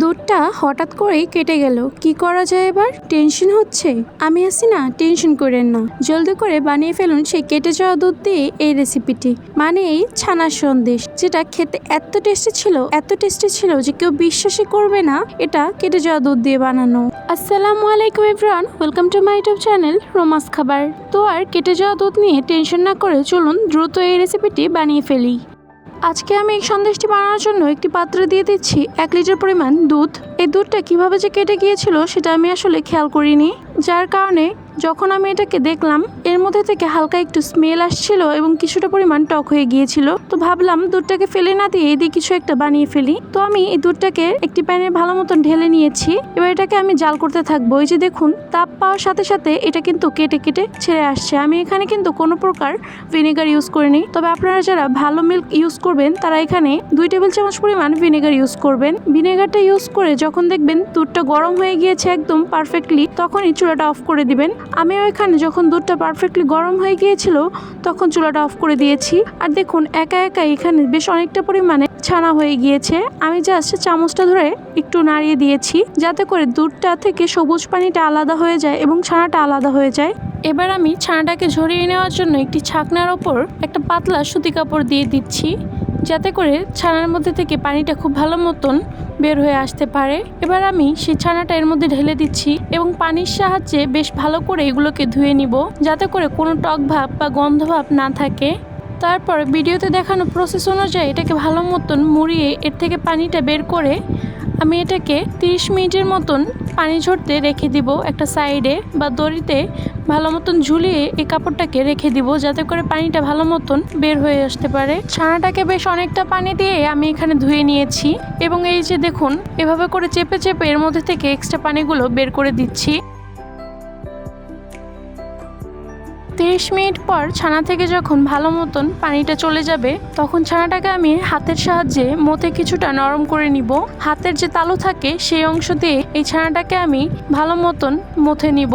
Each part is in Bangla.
দুধটা হঠাৎ করেই কেটে গেল। কি করা যায় এবার? টেনশন হচ্ছে? আমি আছি না, টেনশন করেন না। জলদি করে বানিয়ে ফেলুন সেই কেটে যাওয়া দুধ দিয়ে এই রেসিপিটি মানে এই ছানার সন্দেশ, যেটা খেতে এত টেস্টি ছিল, এত টেস্টি ছিল যে কেউ বিশ্বাসই করবে না এটা কেটে যাওয়া দুধ দিয়ে বানানো। আসসালামু আলাইকুম everyone welcome to my YouTube channel Roma's খাবার তো আর কেটে যাওয়া দুধ নিয়ে টেনশন না করে চলুন দ্রুত এই রেসিপিটি বানিয়ে ফেলি। আজকে আমি এই সন্দেশটি বানানোর জন্য একটি পাত্রে দিয়ে দিচ্ছি এক লিটার পরিমাণ দুধ। এই দুধটা কীভাবে যে কেটে গিয়েছিল সেটা আমি আসলে খেয়াল করিনি। যার কারণে যখন আমি এটাকে দেখলাম এর মধ্যে থেকে হালকা একটু স্মেল আসছিল এবং কিছুটা পরিমাণ টক হয়ে গিয়েছিল। তো ভাবলাম দুধটাকে ফেলে না দিয়ে এদিকে কিছু একটা বানিয়ে ফেলি। তো আমি এই দুধটাকে একটি প্যানে ভালো মতন ঢেলে নিয়েছি। এবার এটাকে আমি জাল করতে থাকব। এই যে দেখুন, তাপ পাওয়ার সাথে সাথে এটা কিন্তু কেটে কেটে ছেড়ে আসছে। আমি এখানে কিন্তু কোনো প্রকার ভিনেগার ইউজ করিনি। তবে আপনারা যারা ভালো মিল্ক ইউজ করবেন, তারা এখানে দুই টেবিল চামচ পরিমাণ ভিনেগার ইউজ করবেন। ভিনেগারটা ইউজ করে যখন দেখবেন দুধটা গরম হয়ে গিয়েছে একদম পারফেক্টলি তখনই চুলাটা অফ করে দিবেন। আমিও এখানে যখন দুধটা পারফেক্টলি গরম হয়ে গিয়েছিল, তখন চুলাটা অফ করে দিয়েছি। আর দেখুন, একা একা এখানে বেশ অনেকটা পরিমাণে ছানা হয়ে গিয়েছে। আমি জাস্ট চামচটা ধরে একটু নাড়িয়ে দিয়েছি, যাতে করে দুধটা থেকে সবুজ পানিটা আলাদা হয়ে যায় এবং ছানাটা আলাদা হয়ে যায়। এবার আমি ছানাটাকে ঝরিয়ে নেওয়ার জন্য একটি ছাকনার ওপর একটা পাতলা সুতি কাপড় দিয়ে দিচ্ছি। যাতে করে ছানার মধ্যে থেকে পানিটা খুব ভালো মতন বের হয়ে আসতে পারে। এবার আমি সেই ছানাটা এর মধ্যে ঢেলে দিচ্ছি এবং পানির সাহায্যে বেশ ভালো করে এগুলোকে ধুয়ে নিব, যাতে করে কোনো টক ভাব বা গন্ধ ভাব না থাকে। তারপর ভিডিওতে দেখানো প্রসেস অনুযায়ী এটাকে ভালো মতন মুড়িয়ে এর থেকে পানিটা বের করে আমি এটাকে 30 মিনিটের মতন পানি ঝরতে রেখে দিব একটা সাইডে বা দড়িতে ভালো মতন ঝুলিয়ে এই কাপড়টাকে রেখে দিব, যাতে করে পানিটা ভালো মতন বের হয়ে আসতে পারে। ছানাটাকে বেশ অনেকটা পানি দিয়ে আমি এখানে ধুয়ে নিয়েছি এবং এই যে দেখুন, এভাবে করে চেপে চেপে এর মধ্যে থেকে এক্সট্রা পানিগুলো বের করে দিচ্ছি। তিরিশ মিনিট পর ছানা থেকে যখন ভালো মতন পানিটা চলে যাবে, তখন ছানাটাকে আমি হাতের সাহায্যে মতে কিছুটা নরম করে নিব। হাতের যে তালু থাকে, সেই অংশ দিয়ে এই ছানাটাকে আমি ভালো মতন মথে নিব।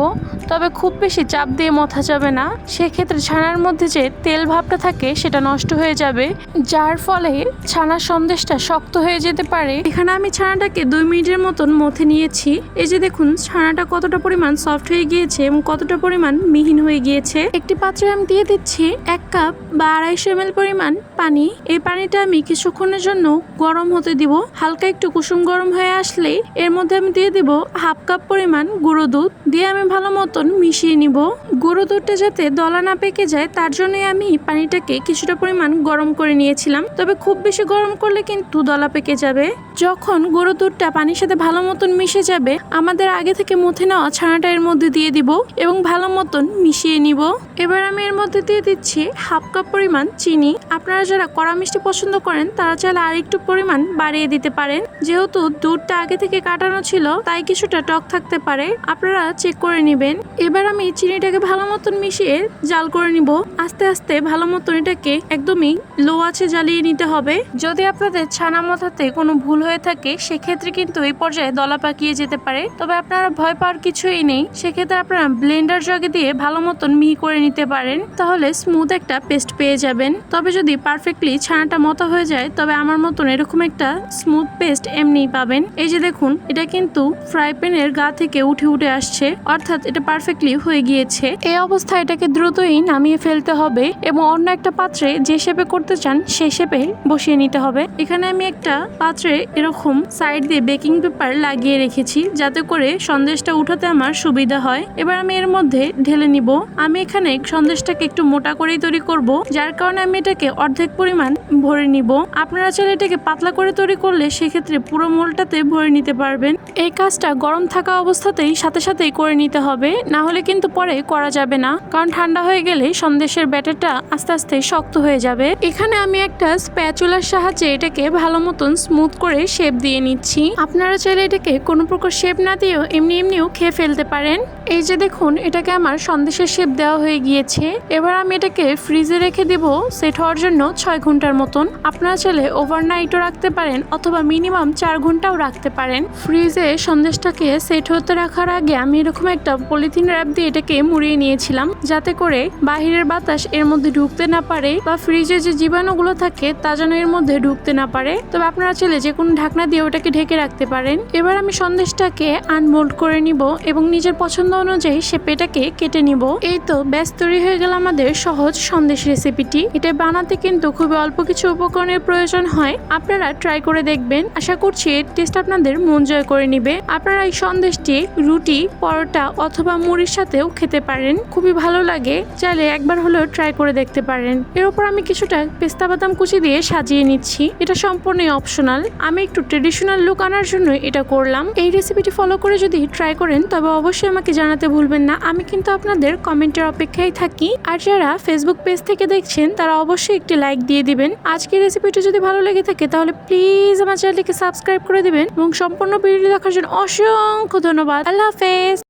তবে খুব বেশি চাপ দিয়ে মথা যাবে না। সেক্ষেত্রে ছানার মধ্যে যে তেল ভাবটা থাকে, সেটা নষ্ট হয়ে যাবে। যার ফলে ছানার সন্দেশটা শক্ত হয়ে যেতে পারে। এখানে আমি ছানাটাকে দুই মিনিটের মতন মথে নিয়েছি। এই যে দেখুন, ছানাটা কতটা পরিমাণ সফট হয়ে গিয়েছে এবং কতটা পরিমাণ মিহিন হয়ে গিয়েছে। একটি পাত্রে আমি দিয়ে দিচ্ছি এক কাপ বা আড়াইশো এম পরিমাণ পানি। এই পানিটা আমি কিছুক্ষণের জন্য গরম হতে দিব। হালকা একটু কুসুম গরম হয়ে আসলে এর মধ্যে আমি দিয়ে দিব হাফ কাপ পরিমাণ গুঁড়ো দুধ। দিয়ে আমি ভালো মতন মিশিয়ে নিব। গুঁড়ো দুধটা যাতে দলা না পেকে যায়, তার জন্যই আমি পানিটাকে কিছুটা পরিমাণ গরম করে নিয়েছিলাম। তবে খুব বেশি গরম করলে কিন্তু দলা পেকে যাবে। যখন গুঁড়ো দুধটা পানির সাথে ভালো মতন মিশে যাবে, আমাদের আগে থেকে মুথে নেওয়া ছানাটা এর মধ্যে দিয়ে দিব এবং ভালো মতন মিশিয়ে নিব। এবার আমি এর মধ্যে দিয়ে দিচ্ছি হাফ কাপ পরিমাণ চিনি। আপনারা যারা কড়া মিষ্টি পছন্দ করেন, তারা চাইলে আর একটু পরিমাণ বাড়িয়ে দিতে পারেন। যেহেতু দুধটা আগে থেকে কাটানো ছিল, তাই কিছুটা টক থাকতে পারে। আপনারা চেক করে নেবেন। এবার আমি চিনিটাকে ভালো মতন মিশিয়ে জাল করে নিব। আস্তে আস্তে ভালো মতন এটাকে একদমই লো আছে জ্বালিয়ে নিতে হবে। যদি আপনাদের ছানা মথাতে কোনো ভুল হয়ে থাকে, সেক্ষেত্রে কিন্তু এই পর্যায়ে দলা পাকিয়ে যেতে পারে। তবে আপনারা ভয় পাওয়ার কিছুই নেই। সেক্ষেত্রে আপনারা ব্লেন্ডার জগে দিয়ে ভালো মতন মিহি করে নিতে পারেন, তাহলে স্মুথ একটা পেস্ট পেয়ে যাবেন। তবে যদি পারফেক্টলি ছানাটা মতো হয়ে যায়, তবে আমার মতন এরকম একটা স্মুথ পেস্ট এমনিই পাবেন। এই যে দেখুন, এটা কিন্তু ফ্রাই প্যানের গা থেকে উঠে উঠে আসছে। অর্থাৎ এটা পারফেক্টলি হয়ে গিয়েছে। এই অবস্থায় এটাকে দ্রুতই নামিয়ে ফেলতে হবে এবং অন্য একটা পাত্রে যে শেপে করতে চান সেই শেপে বসিয়ে নিতে হবে। এখানে আমি একটা পাত্রে এরকম সাইড দিয়ে বেকিং পেপার লাগিয়ে রেখেছি, যাতে করে সন্দেশটা উঠাতে আমার সুবিধা হয়। এবার আমি এর মধ্যে ঢেলে নিব। আমি এখানে সন্দেশটাকে একটু মোটা করেই তৈরি করব, যার কারণে আমি এটাকে অর্ধেক পরিমাণ ভরে নিব। আপনারা চাইলে এটাকে পাতলা করে তৈরি করলে সেক্ষেত্রে পুরো মোলটাতে ভরে নিতে পারবেন। এই কাজটা গরম থাকা অবস্থাতেই সাথে সাথেই করে নিতে হবে। না হলে কিন্তু পরে করা যাবে না। কারণ ঠান্ডা হয়ে গেলে সন্দেশের ব্যাটারটা আস্তে আস্তে শক্ত হয়ে যাবে। এখানে আমি একটা স্প্যাচুলার সাহায্যে এটাকে ভালো মতন স্মুথ করে শেপ দিয়ে নিচ্ছি। আপনারা চাইলে এটাকে কোনো প্রকার শেপ না দিয়েও এমনি এমনিও খেয়ে ফেলতে পারেন। এই যে দেখুন, এটাকে আমার সন্দেশের শেপ দেওয়া হয়ে গিয়েছে। এবার আমি এটাকে ফ্রিজে রেখে দেব। সেট হওয়ার জন্য ছয় ঘণ্টার মতন। আপনারা চাইলে ওভারনাইটও রাখতে পারেন অথবা মিনিমাম চার ঘন্টাও রাখতে পারেন। ফ্রিজে সন্দেশটাকে সেট হতে রাখার আগে আমি এরকম একটা পলিথিন পলিথিন র্যাপ দিয়ে এটাকে মুড়িয়ে নিয়েছিলাম, যাতে করে বাহিরের বাতাস এর মধ্যে ঢুকতে না পারে বা ফ্রিজে যে জীবাণুগুলো থাকে তা যেন এর মধ্যে ঢুকতে না পারে। তবে আপনারা চাইলে যে কোনো ঢাকনা দিয়ে ওটাকে ঢেকে রাখতে পারেন। এবার আমি সন্দেশটাকে আনমোল্ড করে নিব এবং নিজের পছন্দ অনুযায়ী সে পেটাকে কেটে নিব। এই তো ব্যাস, তৈরি হয়ে গেল আমাদের সহজ সন্দেশ রেসিপিটি এটা বানাতে কিন্তু খুবই অল্প কিছু উপকরণের প্রয়োজন হয়। আপনারা ট্রাই করে দেখবেন। আশা করছি এর টেস্ট আপনাদের মন জয় করে নিবে। আপনারা এই সন্দেশটি রুটি, পরোটা অথবা মুড়ির সাথেও খেতে পারেন। খুবই ভালো লাগে। চাইলে একবার হলেও ট্রাই করে দেখতে পারেন। এর উপর আমি কিছুটা পেস্তা বাদাম কুচি দিয়ে সাজিয়ে নিচ্ছি। এটা সম্পূর্ণই অপশনাল আমি একটু ট্রেডিশনাল লুক আনার জন্য এটা করলাম। এই রেসিপিটি ফলো করে যদি ট্রাই করেন, তবে অবশ্যই আমাকে জানাতে ভুলবেন না। আমি কিন্তু আপনাদের কমেন্টের অপেক্ষায় থাকি। আর যারা ফেসবুক পেজ থেকে দেখছেন, তারা অবশ্যই একটি লাইক দিয়ে দিবেন। আজকের রেসিপিটি যদি ভালো লেগে থাকে, তাহলে প্লিজ আমার চ্যানেলটিকে সাবস্ক্রাইব করে দিবেন। এবং সম্পূর্ণ ভিডিও দেখার জন্য অসংখ্য ধন্যবাদ। আল্লাহ হাফেজ!